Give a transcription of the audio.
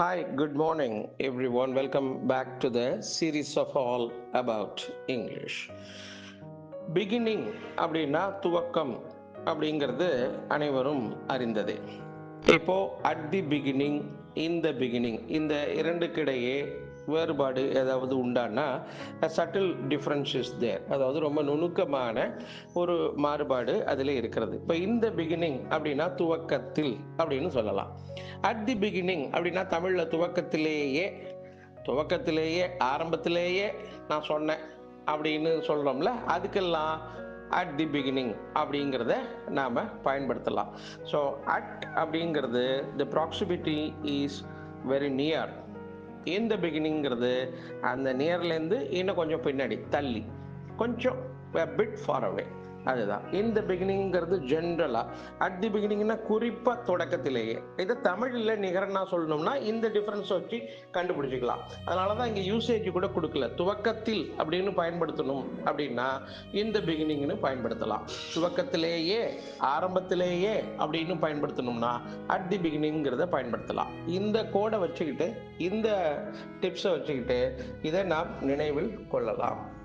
Hi, good morning, everyone. Welcome back to the series of all about English. Beginning அப்படின்னா துவக்கம் அப்படிங்கிறது அனைவரும் அறிந்ததே இப்போ அட் தி பிகினிங் இந்த பிகினிங் இந்த இரண்டுக்கிடையே வேறுபாடு ஏதாவது உண்டானா சட்டில் டிஃப்ரென்ஷஸ் தேர் அதாவது ரொம்ப நுணுக்கமான ஒரு மாறுபாடு அதில் இருக்கிறது. இப்போ இந்த பிகினிங் அப்படின்னா துவக்கத்தில் அப்படின்னு சொல்லலாம். அட் தி பிகினிங் அப்படின்னா தமிழில் துவக்கத்திலேயே துவக்கத்திலேயே ஆரம்பத்திலேயே நான் சொன்னேன் அப்படின்னு சொல்கிறோம்ல அதுக்கெல்லாம் அட் தி பிகினிங் அப்படிங்கிறத நாம் பயன்படுத்தலாம். ஸோ அட் அப்படிங்கிறது the proximity is very near இந்த பிகினிங்கிறது அந்த நியர்லேருந்து இன்னும் கொஞ்சம் பின்னாடி தள்ளி. கொஞ்சம் பிட் ஃபார் அவே அதுதான். இந்த பிகினிங்கிறது ஜென்ரலாக அட் தி பிகினிங்னா குறிப்பாக தொடக்கத்திலேயே. இதை தமிழில் நிகரனா சொல்லணும்னா இந்த டிஃபரன்ஸ் வச்சு கண்டுபிடிச்சிக்கலாம். அதனாலதான் தான் இங்கே யூசேஜ் கூட கொடுக்கல. துவக்கத்தில் அப்படின்னு பயன்படுத்தணும் அப்படின்னா இந்த பிகினிங்னு பயன்படுத்தலாம். துவக்கத்திலேயே ஆரம்பத்திலேயே அப்படின்னு பயன்படுத்தணும்னா அட் தி பிகினிங்கிறத பயன்படுத்தலாம். இந்த கோடை வச்சுக்கிட்டு இந்த டிப்ஸை வச்சுக்கிட்டு இதை நாம் நினைவில் கொள்ளலாம்.